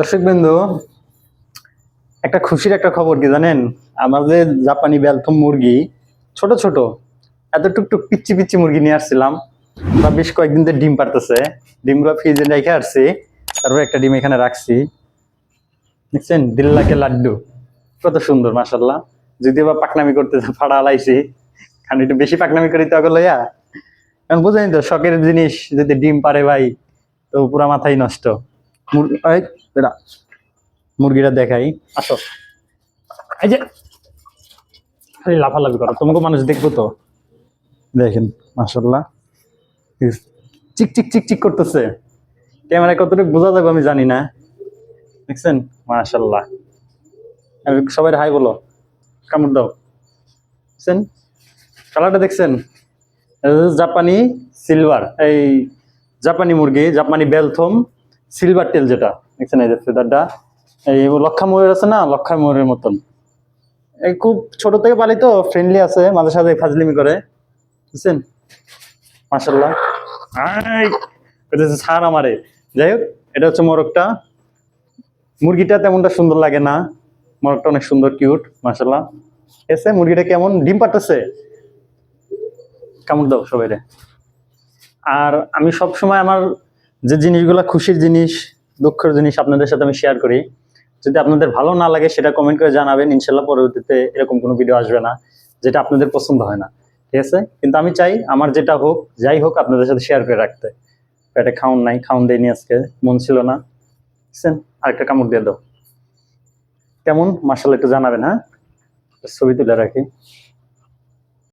দর্শক বিন্দু একটা খুশির একটা খবর কি জানেন? আমাদের জাপানি বেলথম মুরগি, ছোট ছোট, এত টুকটুক পিচ্ছি পিচ্ছি মুরগি নিয়ে আসছিলাম। ওরা বেশ কয়েকদিন ধরে ডিম পারতেছে ডিমগুলো ফ্রিজে রেখে আসছি। তারপর একটা ডিম এখানে রাখছি। দেখছেন? দিল্লাকে লাড্ডু। কত সুন্দর মাসাল্লাহ যদি বা পাকনামি করতে ফাড়া আলাইছি। খান একটু বেশি পাকনামি করি তো লইয়া। এখন বুঝেনি তো, শখের জিনিস, যদি ডিম পারে ভাই, তো পুরা মাথাই নষ্ট। মুরগিটা দেখাই। আসো। এই যে লাফালাফি করো, তোমাকে মানুষ দেখব তো। দেখেন চিক চিক চিক চিক করতেছে। ক্যামেরায় কতটুকু বোঝা যাবে আমি জানি না। দেখছেন? মাশাল্লাহ সবাই হাই বলো। কামড় দাও। দেখছেন? কালারটা দেখছেন? জাপানি সিলভার, এই জাপানি মুরগি, জাপানি বেলথম। সিলভার টেল যেটা, দেখছেন এই যে ফেদারটা এই লক্ষা ময়ূর আছে না? লক্ষা ময়ূরের মতন। এই খুব ছোট থেকে পালি তো ফ্রেন্ডলি আছে, মাঝে সাথে ফাজলিমি করে। বুঝছেন? মাসাল্লাহ ছাড় আমারে। যাই হোক, এটা হচ্ছে মোরগটা। মুরগিটা তেমনটা সুন্দর লাগে না। মোরগটা অনেক সুন্দর কিউট মাসাল্লাহ এসে মুরগিটা কেমন? ডিম পাঠাচ্ছে কামড় দাও সবাই আর আমি সব সময় আমার যে জিনিসগুলো খুশির জিনিস, দুঃখের জিনিস আপনাদের সাথে আমি শেয়ার করি। যদি আপনাদের ভালো না লাগে, সেটা কমেন্ট করে জানাবেন। ইনশাল্লাহ পরবর্তীতে এরকম কোনো ভিডিও আসবে না, যেটা আপনাদের পছন্দ হয় না। ঠিক আছে? কিন্তু আমি চাই আমার যেটা হোক, যাই হোক আপনাদের সাথে শেয়ার করে রাখতে। পেটে খাউন নাই খাউন দেয়নি আজকে, মন ছিল না। বুঝছেন আরেকটা কামড় দিয়ে দাও। কেমন? মার্শাল একটু জানাবেন হ্যাঁ? ছবি তুলে রাখি।